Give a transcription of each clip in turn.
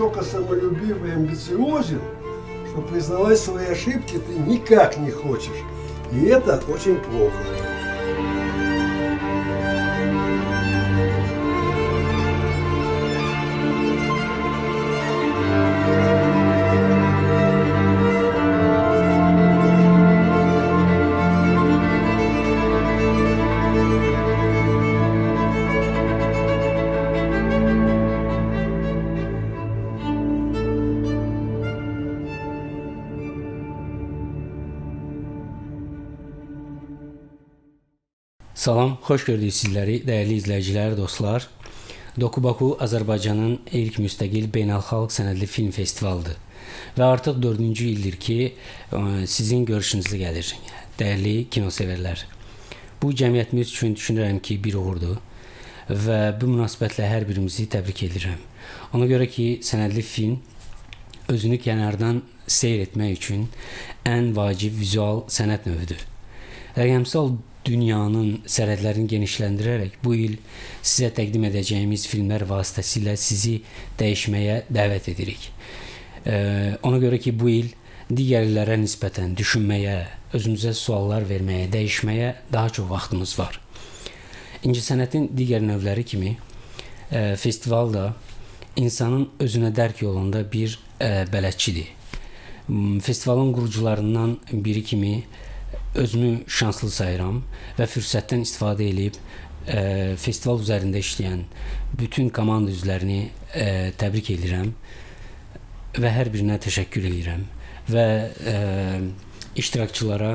Настолько самолюбив и амбициозен, что признавать свои ошибки ты никак не хочешь. И это очень плохо. Salam, xoş gördük sizləri, dəyərli izləyicilər, dostlar. Dokubaku Azərbaycanın ilk müstəqil beynəlxalq sənədli film festivalıdır. Və artıq 4-cü ildir ki, ə, sizin görüşünüzə gəlir. Dəyərli kinosevərlər. Bu cəmiyyətimiz üçün düşünürəm ki, bir uğurdur və bu münasibətlə hər birimizi təbrik edirəm. Ona görə ki, sənədli film özünü kənardan seyr etmək üçün ən vacib vizual sənət növüdür. Rəqəmsal dünyanın sərhədlərini genişləndirərək bu il sizə təqdim edəcəyimiz filmlər vasitəsilə sizi dəyişməyə dəvət edirik. Ona görə ki, bu il digər illərə nisbətən düşünməyə, özümüzə suallar verməyə, dəyişməyə daha çox vaxtımız var. İncəsənətin digər növləri kimi e, festival da insanın özünə dərk yolunda bir e, bələdçidir. Festivalın qurucularından biri kimi özümü şanslı sayıram və fürsətdən istifadə edib e, festival üzərində işləyən bütün komanda üzvlərini e, təbrik edirəm və hər birinə təşəkkür edirəm və e, iştirakçılara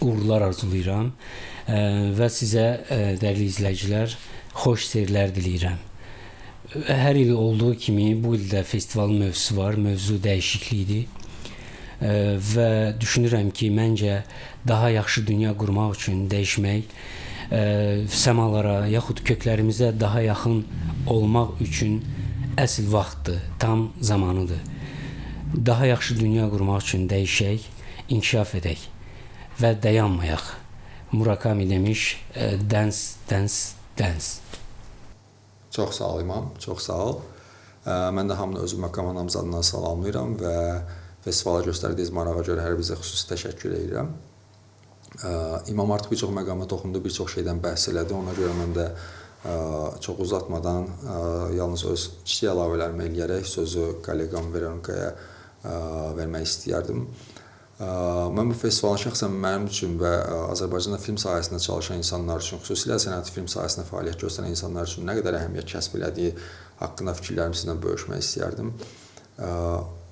uğurlar arzulayıram e, və sizə e, dəyərli izləyicilər xoş seyirlər diləyirəm. Hər il olduğu kimi bu il də festivalın mövzusu var, mövzu dəyişiklikdir. Və düşünürəm ki, məncə daha yaxşı dünya qurmaq üçün dəyişmək, ə, səmalara yaxud köklərimizə daha yaxın olmaq üçün əsl vaxtdır, tam zamanıdır. Daha yaxşı dünya qurmaq üçün dəyişək, inkişaf edək və dayanmayaq. Murakami demiş, ə, dance, dance, dance. Çox sağ ol İmam, çox sağ ol. Ə, Mən də hamını özüm və komandamız adından salamlayıram və festivala göstərdiyiniz marağa görə hər bizə xüsusi təşəkkür edirəm. İmam artıq bir çox məqama toxundu, bir çox şeydən bəhs elədi. Ona görə mən də ə, çox uzatmadan ə, yalnız öz kiçik əlavələrimi eləyərək sözü kolleqam Veronikaya vermək istəyərdim. Ə, Mən bu festivalın şəxsən mənim üçün və ə, Azərbaycanda film sahəsində çalışan insanlar üçün, xüsusilə sənəti film sahəsində fəaliyyət göstərən insanlar üçün nə qədər əhəmiyyət kəsb elədiyi haqqında fikirlərimi sizinlə bölüşmək istəyərdim. Ə,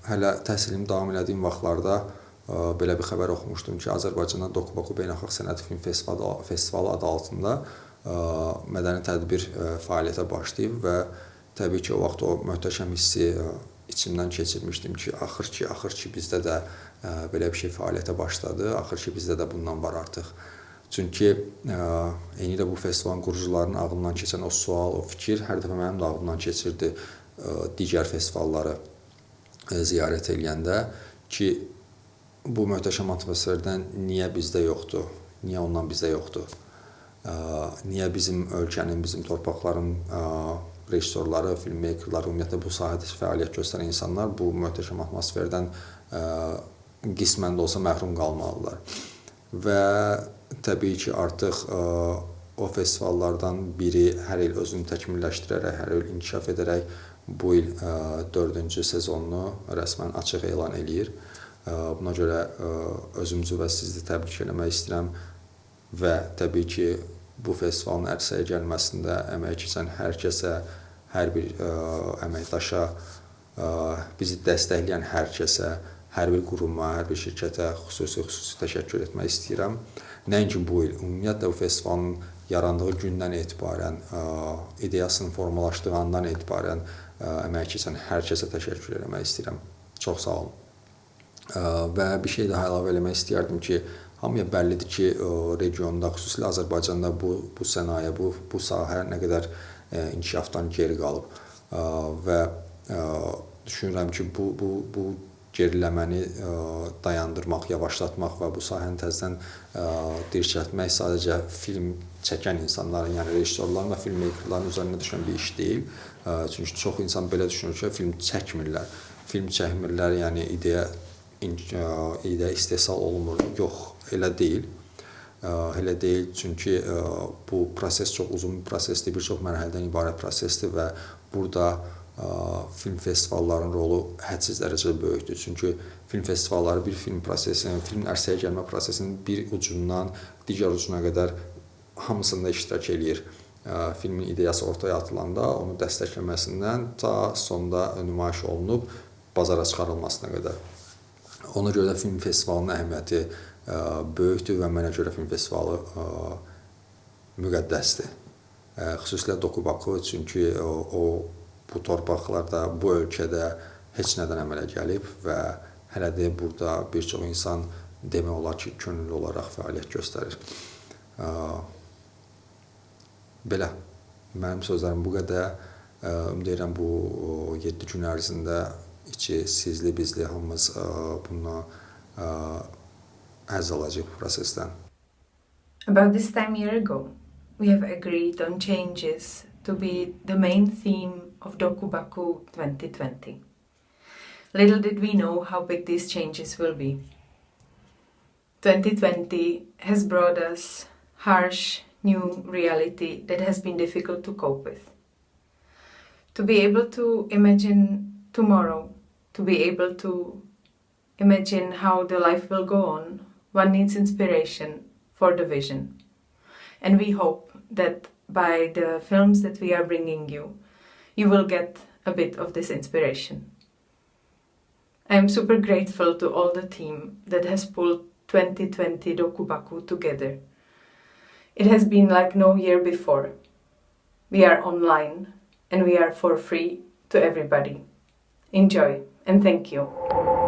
Hələ təhsilimi davam elədiyim vaxtlarda ə, belə bir xəbər oxumuşdum ki, Azərbaycanda Dokubaku Beynəlxalq Sənət Film Festivalı, Festivalı adı altında ə, mədəni tədbir ə, fəaliyyətə başlayıb və təbii ki, o vaxt o möhtəşəm hissi içimdən keçirmişdim ki, axır ki, axır ki bizdə də belə bir şey fəaliyyətə başladı. Axır ki bizdə də bundan var artıq. Çünki eyni də bu festivalın qurucularının ağlından keçən o sual, o fikir hər dəfə mənim də ağlımdan keçirdi digər festivalları ziyarət eləyəndə ki, bu möhtəşəm atmosferdən niyə bizdə yoxdur? Niyə ondan bizdə yoxdur? Ə, Niyə bizim ölkənin, bizim torpaqların ə, rejissorları, filmmakerları, ümumiyyətlə bu sahədə fəaliyyət göstərən insanlar bu möhtəşəm atmosferdən qismən də olsa məhrum qalmalılar. Və təbii ki, artıq o festivallardan biri hər il özünü təkmilləşdirərək, hər il inkişaf edərək bu il ə, 4-cü sezonunu rəsmən açıq elan eləyir. Ə, Buna görə ə, özümüzü və sizi təbrik etmək istəyirəm və təbii ki, bu festivalın ərsəyə gəlməsində əmək keçən hər kəsə, hər bir ə, əməkdaşa, bizi dəstəkləyən hər kəsə, hər bir quruma, hər bir şirkətə xüsusi xüsusi təşəkkür etmək istəyirəm. Nəinki bu il, ümumiyyətlə bu festivalın yarandığı gündən etibarən, ideyasının formalaşdığı andan etibarən əmək keçən hər kəsə təşəkkür etmək istəyirəm. Çox sağ olun. Və bir şey daha əlavə eləmək istəyərdim ki, hamıya bəllidir ki, regionda, xüsusilə Azərbaycanda bu bu sənaye, bu bu sahə nə qədər inkişafdan geri qalıb. Və düşünürəm ki, bu bu bu geriləməni ə, dayandırmaq, yavaşlatmaq və bu sahəni təzədən ə, dirçəltmək sadəcə film çəkən insanların, yəni rejissorların və filmmakerların üzərinə düşən bir iş deyil. Ə, Çünki çox insan belə düşünür ki, film çəkmirlər. Film çəkmirlər, yəni ideya ideya istehsal olunmur. Yox, elə deyil. Elə deyil, çünki bu proses çox uzun bir prosesdir, bir çox mərhələdən ibarət prosesdir və burada film festivallarının rolu hədsiz dərəcədə böyükdür. Çünki film festivalları bir film prosesinin, film ərsəyə gəlmə prosesinin bir ucundan digər ucuna qədər hamısında iştirak eləyir. Filmin ideyası ortaya atılanda onu dəstəkləməsindən ta sonda nümayiş olunub bazara çıxarılmasına qədər. Ona görə də film festivalının əhəmiyyəti böyükdür və mənə görə film festivalı müqəddəsdir. Xüsusilə Dokubaku çünki o, o bu torpaqlarda, bu ölkədə heç nədən əmələ gəlib və hələ də burada bir çox insan demək olar ki, könüllü olaraq fəaliyyət göstərir. Belə mənim sözlərim bu qədər. Ümid edirəm bu 7 gün ərzində içi sizli bizli hamımız ə, həzz alacağıq prosesdən. About this time year ago, we have agreed on changes to be the main theme of Dokubaku 2020. Little did we know how big these changes will be. 2020 has brought us harsh new reality that has been difficult to cope with. To be able to imagine tomorrow, to be able to imagine how the life will go on, one needs inspiration for the vision. And we hope that by the films that we are bringing you, you will get a bit of this inspiration. I am super grateful to all the team that has pulled 2020 Dokubaku together. It has been like no year before. We are online and we are for free to everybody. Enjoy and thank you.